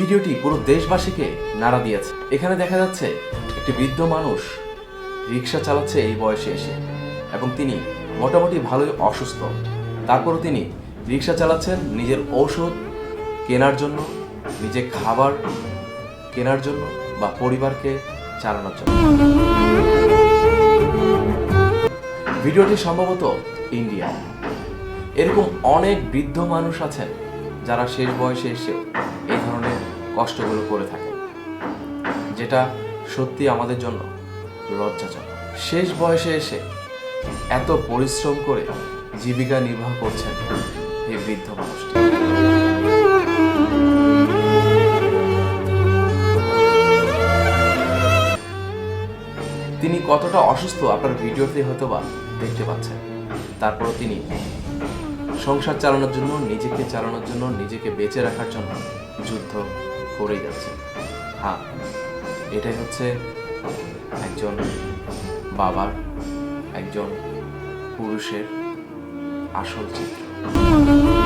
ভিডিওটি পুরো দেশবাসীকে নাড়া দিয়েছে। এখানে দেখা যাচ্ছে একটি বৃদ্ধ মানুষ রিক্সা চালাচ্ছে এই বয়সে এসে এবং তিনি মোটামুটি ভালোই অসুস্থ। তারপরও তিনি রিক্সা চালাচ্ছেন নিজের ঔষধ কেনার জন্য, নিজে খাবার কেনার জন্য বা পরিবারকে চালানোর জন্য। ভিডিওটি সম্ভবত ইন্ডিয়া। এরকম অনেক বৃদ্ধ মানুষ আছেন যারা শেষ বয়সে এসে এই ধরনের কষ্টগুলো করে থাকেন যেটা সত্যি আমাদের জন্য লজ্জাজনক। শেষ বয়সে এসে এত পরিশ্রম করে জীবিকা নির্বাহ করছেন এই বৃদ্ধ মানুষটি। তিনি কতটা অসুস্থ আপনার ভিডিওতে হয়তো বা দেখতে পাচ্ছেন। তারপরও তিনি সংসার চালানোর জন্য, নিজেকে চালানোর জন্য, নিজেকে বেঁচে রাখার জন্য যুদ্ধ করেই যাচ্ছেন হ্যাঁ এটাই হচ্ছে একজন বাবার একজন পুরুষের আসল চিত্র।